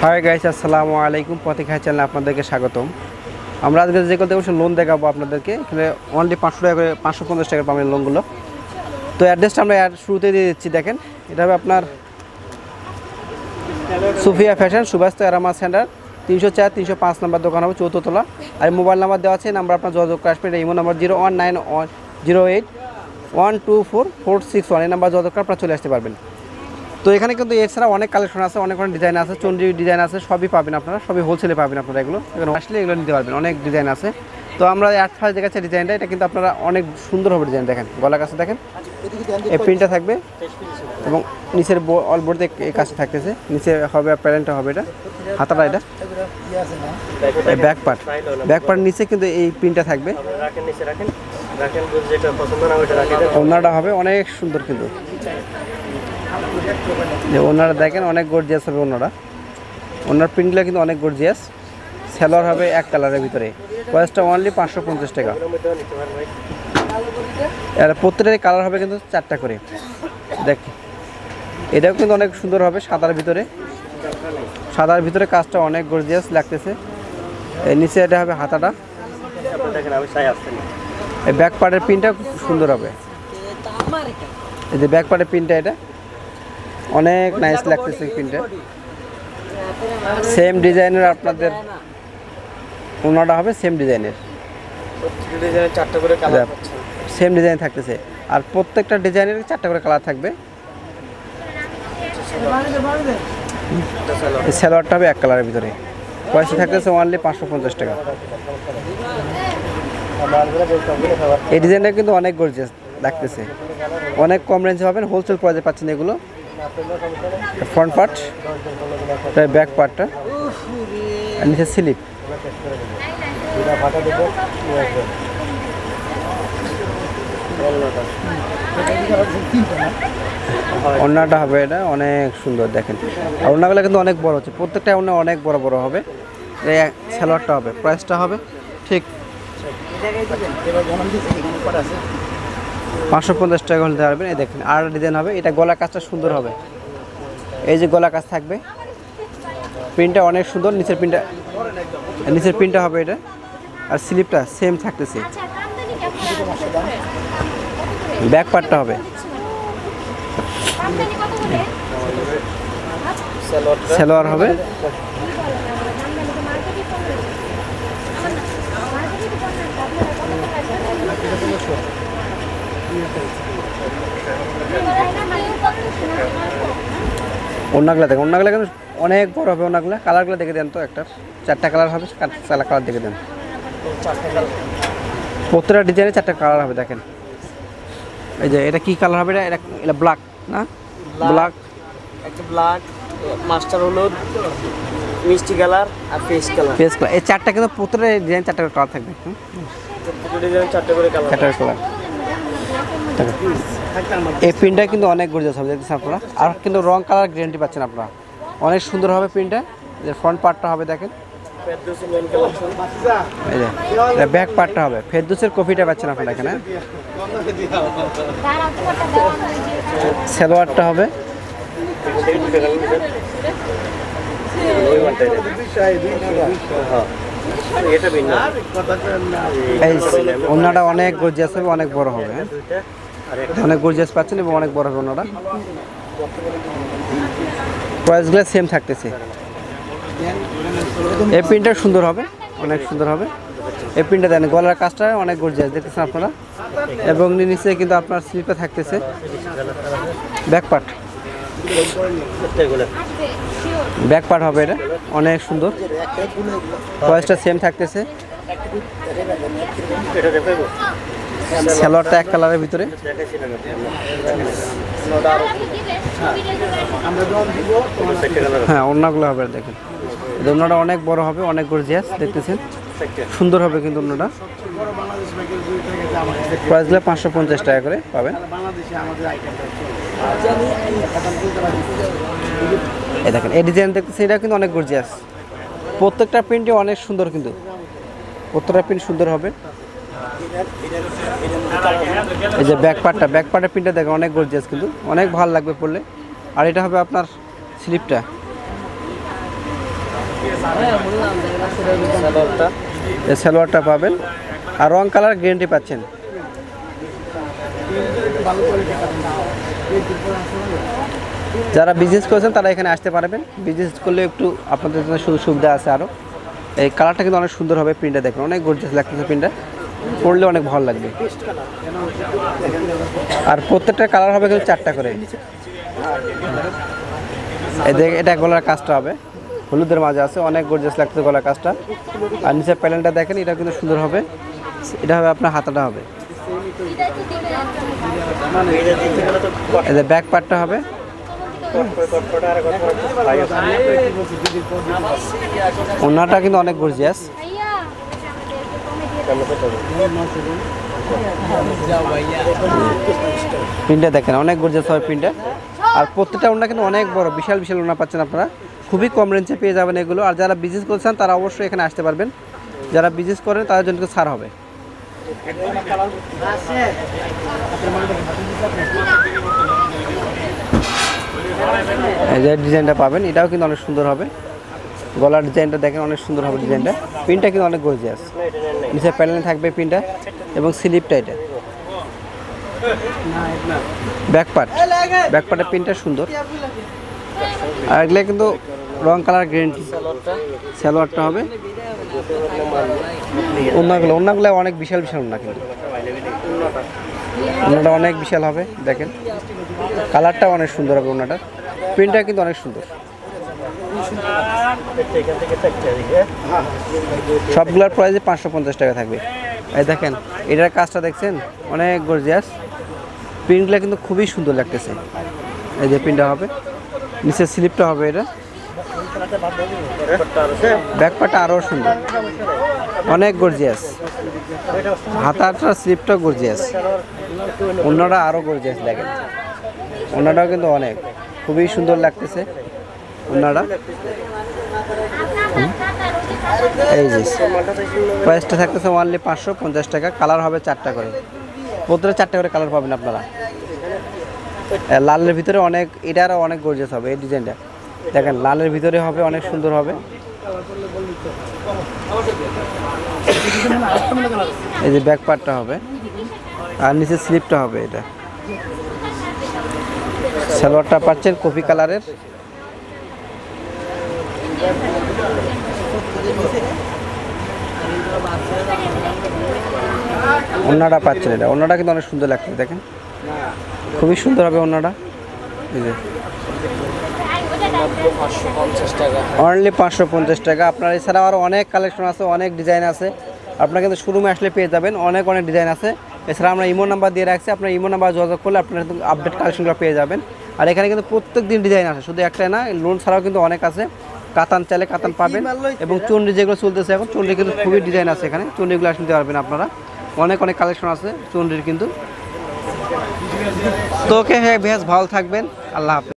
Hi guys আসসালামু আলাইকুম। পথিকা চ্যানেলে আপনাদেরকে স্বাগতম। আমরা আজকে যে কথা অবশ্যই লোন দেখাবো আপনাদেরকে। এখানে অনলি পাঁচশো টাকা করে পাঁচশো পঞ্চাশ টাকা পাবেন লোনগুলো তো অ্যাড্রেসটা আমরা শুরুতে দিয়ে দিচ্ছি, দেখেন। এটা হবে আপনার সুফিয়া ফ্যাশন সুভাষ এরামা সেন্টার তিনশো চার, তিনশো পাঁচ নাম্বার দোকান হবে চৌদ্দতলা আর মোবাইল নাম্বার দেওয়া আছে নাম্বার আপনার যোগাযোগ করে আসবেন। Imo number zero one nine one zero eight one two four four six one এই নাম্বার যোগাযোগ করে আপনারা চলে আসতে পারবেন। তো এখানে কিন্তু এছাড়া অনেক কালেকশন আছে, অনেক অনেক ডিজাইন আছে, চন্ডী ডিজাইন আছে, সবই পাবেন আপনারা, সবই হোলসেলে পাবেন আপনারা এগুলো। এখানে আসলে এগুলো নিতে পারবেন, অনেক ডিজাইন আছে। তো আমরা আট ফার্স্ট দেখাচ্ছি ডিজাইনটা এটা কিন্তু আপনারা অনেক সুন্দর হবে ডিজাইন দেখেন গলা কাছে দেখেন। এই প্রিন্টটা থাকবে এবং নিচের অল এই কাছে থাকতেছে, নিচে হবে প্যারেন্টটা হবে এটা, হাতাটা এটা। এই ব্যাক পার্ট ব্যাক পার্ট নিচে কিন্তু এই প্রিন্টটা থাকবে। রাখেন হবে অনেক সুন্দর কিন্তু। যে ওনারা দেখেন অনেক গর্জিয়াস হবে ওনারা। ওনার প্রিন্টগুলো কিন্তু অনেক গর্জিয়াস সেলর হবে এক কালারের ভিতরে। প্রাইসটা অনলি পাঁচশো পঞ্চাশ টাকা। আর প্রত্যেকটারই কালার হবে কিন্তু চারটা করে। দেখ, এটাও কিন্তু অনেক সুন্দর হবে সাদার ভিতরে। সাদার ভিতরে কাজটা অনেক গর্জিয়াস লাগতেছে। নিচে এটা হবে হাতাটা। ব্যাক পার্টের প্রিন্টটা সুন্দর হবে। এই যে ব্যাক পার্টের প্রিন্টটা এটা। অনেক নাইস লাগতেছে প্রিন্টটা সেম ডিজাইনের আপনাদের ওনাটা হবে সেম ডিজাইনের চারটা করে কালার। সেম ডিজাইন থাকতেছে। আর প্রত্যেকটা ডিজাইনের চারটা করে কালার থাকবে। এই সালোয়ারটা হবে এক কালারের ভিতরে। পয়সা থাকতেছে অনলি পাঁচশো পঞ্চাশ টাকা। এই ডিজাইনটা কিন্তু অনেক গর্জিয়াস লাগতেছে। অনেক কম রেঞ্জে পাবেন। হোলসেল প্রাইসে পাচ্ছেন এগুলো। ফ্রন্ট পার্ট ব্যাক পার্টটা আর নিচে স্লিপ ওড়নাটা হবে এটা, অনেক সুন্দর, দেখেন। আর ওড়নাগুলো কিন্তু অনেক বড় হচ্ছে, প্রত্যেকটা ওড়না অনেক বড় বড় হবে। এই সালোয়ারটা হবে প্রাইসটা হবে, ঠিক। পাঁচশো পঞ্চাশ টাকা হলে পারবেন। এই দেখেন, আর ডিজাইন হবে। এটা গলা কাজটা সুন্দর হবে। এই যে গলা কাজ থাকবে। প্রিন্টটা অনেক সুন্দর। নিচের প্রিন্টটা নিচের প্রিন্টটা হবে এটা। আর স্লিপটা সেম থাকতেছে। ব্যাক পার্টটা হবে। সালোয়ার হবে। ওনাগুলা দেখেন ওনাগুলা কিন্তু অনেক বড় হবে ওনাগুলা কালারগুলো দেখে দেন তো একটা। চারটা কালার হবে চারটা কালার দেখে দেন। প্রত্যেকটা ডিজাইনে চারটা কালার হবে দেখেন। এই যে এটা কি কালার হবে? এটা এটা ব্ল্যাক না? ব্ল্যাক একটা ব্ল্যাক মাস্টার হলুদ মিষ্টি কালার আর ফেস কালার ফেস কালার এই চারটা কিন্তু প্রত্যেকটা ডিজাইন চারটা কালার থাকবে? প্রত্যেকটা ডিজাইনে চারটা করে কালার চারটা কালার এই প্রিন্টটা কিন্তু অনেক গর্জিয়াস হবে, দেখতেছেন আপনারা। আর কিন্তু রং কালার গ্যারেন্টি পাচ্ছেন আপনারা। অনেক সুন্দর হবে প্রিন্টটা। যে ফ্রন্ট পার্টটা হবে, দেখেন। ব্যাক পার্টটা হবে। ফেরদুসের কপিটা পাচ্ছেন আপনারা এখানে। সালোয়ারটা হবে। ওনাটা অনেক গর্জিয়াস হবে, অনেক বড় হবে। অনেক গর্জিয়াস পাচ্ছেন এবং অনেক বড় ওনাটা প্রাইসগুলো সেম থাকতেছে। এই প্রিন্টটা সুন্দর হবে, অনেক সুন্দর হবে। এই প্রিন্টটা দেন, গলার কাজটা অনেক গর্জিয়াস দেখতেছেন আপনারা? এবং নিচে কিন্তু আপনার স্লিপে থাকতেছে ব্যাক পার্ট ব্যাক পার্ট হবে এটা, অনেক সুন্দর। প্রাইসটা সেম থাকতেছে। সালোয়ারটা এক কালারের ভিতরে। হ্যাঁ অন্যগুলো হবে, দেখেন। ওড়নাটা অনেক বড় হবে, অনেক গর্জিয়াস দেখতেছেন? সুন্দর হবে কিন্তু অন্যটা প্রাইসগুলো পাঁচশো পঞ্চাশ টাকা করে পাবেন। এই দেখেন, এই ডিজাইন দেখতেছেন এটা কিন্তু অনেক গর্জিয়াস প্রত্যেকটা প্রিন্টই অনেক সুন্দর কিন্তু। প্রত্যেকটা প্রিন্ট সুন্দর হবে। এই যে ব্যাক পার্টটা ব্যাক পার্টের প্রিন্টটা দেখেন, অনেক গর্জিয়াস কিন্তু। অনেক ভালো লাগবে পড়লে আর এটা হবে আপনার স্লিপটা সালোয়ারটা পাবেন। আর রং কালার গ্যারেন্টি পাচ্ছেন। যারা বিজনেস করেছেন, তারা এখানে আসতে পারবেন। বিজনেস করলে একটু আপনাদের জন্য সুযোগ সুবিধা আছে আরও এই কালারটা কিন্তু অনেক সুন্দর হবে প্রিন্টটা দেখুন। অনেক গর্জিয়াস লাগতেছে প্রিন্টটা পরলে অনেক ভালো লাগবে। আর প্রত্যেকটা কালার হবে কিন্তু চারটা করে। এটা গলার কাজটা হবে। হলুদের মাঝে আছে, অনেক গর্জিয়াস লাগছে গলার কাজটা। আর নিচের প্যানেলটা দেখেন, এটা কিন্তু সুন্দর হবে। এটা হবে আপনার হাতাটা হবে। ব্যাক পার্টটা হবে। ওনাটা কিন্তু অনেক গর্জিয়াস প্রিন্টটা দেখেন, অনেক গর্জিয়াস হবে প্রিন্টটা। আর প্রত্যেকটা ওনা কিন্তু অনেক বড়, বিশাল বিশাল ওনা পাচ্ছেন আপনারা। খুবই কম রেঞ্জে পেয়ে যাবেন এগুলো। আর যারা বিজনেস করছেন তারা অবশ্যই এখানে আসতে পারবেন। যারা বিজনেস করেন, তাদের জন্য ছাড় হবে। এই যে ডিজাইনটা পাবেন, এটাও কিন্তু অনেক সুন্দর হবে। গলার ডিজাইনটা দেখেন, অনেক সুন্দর হবে ডিজাইনটা। প্রিন্টটা কিন্তু অনেক গর্জিয়াস নিচে প্যানেলে থাকবে প্রিন্টটা এবং স্লিপটা এটা। ব্যাক পার্ট ব্যাক পার্টের প্রিন্টটা সুন্দর। আর এগুলো কিন্তু রং কালার গ্যারেন্টি সালোয়ারটা হবে। অন্যগুলো অন্যগুলো অনেক বিশাল বিশাল অন্য কিন্তু। অন্যটা অনেক বিশাল হবে, দেখেন। কালারটা অনেক সুন্দর হবে অন্যটা প্রিন্টটা কিন্তু অনেক সুন্দর। সবগুলোর প্রাইসে পাঁচশো পঞ্চাশ টাকা থাকবে। এই দেখেন, এটার কাজটা দেখছেন? অনেক গর্জিয়াস প্রিন্টগুলো কিন্তু খুবই সুন্দর লাগতেছে। এই যে প্রিন্টটা হবে। নিচের স্লিপটা হবে এটা। ব্যাকপাটা আরও সুন্দর। অনেক গর্জিয়াস হাতাটা স্লিপটা গর্জিয়াস অন্যটা আরও গর্জিয়াস দেখেন। অন্যটাও কিন্তু অনেক। খুবই সুন্দর লাগতেছে। হুম। এই যে প্রাইসটা থাকতেছে ওনলি পাঁচশো পঞ্চাশ টাকা কালার হবে চারটা করে। প্রত্যেকটা চারটা করে কালার পাবেন আপনারা। লালের ভিতরে অনেক এটারও অনেক গর্জিয়াস হবে এই ডিজাইনটা দেখেন, লালের ভিতরে হবে, অনেক সুন্দর হবে। এই যে ব্যাক পার্টটা হবে। আর নিচে স্লিপটা হবে এটা। সালোয়ারটা পাচ্ছেন কফি কালারের অন্যটা পাচ্ছেন এটা। অন্যটা কিন্তু অনেক সুন্দর লাগছে, দেখেন। খুবই সুন্দর হবে অন্যটা এই যে। অনলি পাঁচশো পঞ্চাশ টাকা। আপনার এছাড়াও আরও অনেক কালেকশন আছে, অনেক ডিজাইন আছে। আপনার কিন্তু শোরুমে আসলে পেয়ে যাবেন। অনেক অনেক ডিজাইন আছে। এছাড়া আমরা ইমো নাম্বার দিয়ে রাখছি। আপনার ইমো নাম্বার যোগাযোগ করলে আপনার কিন্তু আপডেট কালেকশনগুলো পেয়ে যাবেন। আর এখানে কিন্তু প্রত্যেক দিন ডিজাইন আছে শুধু একটাই না লোন ছাড়াও কিন্তু অনেক আছে। কাতান চাইলে কাতান পাবেন এবং চন্ডি যেগুলো চলতেছে এখন চন্ডি কিন্তু খুবই ডিজাইন আছে এখানে। চন্ডিগুলো আসতে পারবেন আপনারা। অনেক অনেক কালেকশন আছে চন্ডির কিন্তু। তো ওকে হ্যাঁ বেশ ভালো থাকবেন। আল্লাহ হাফেজ।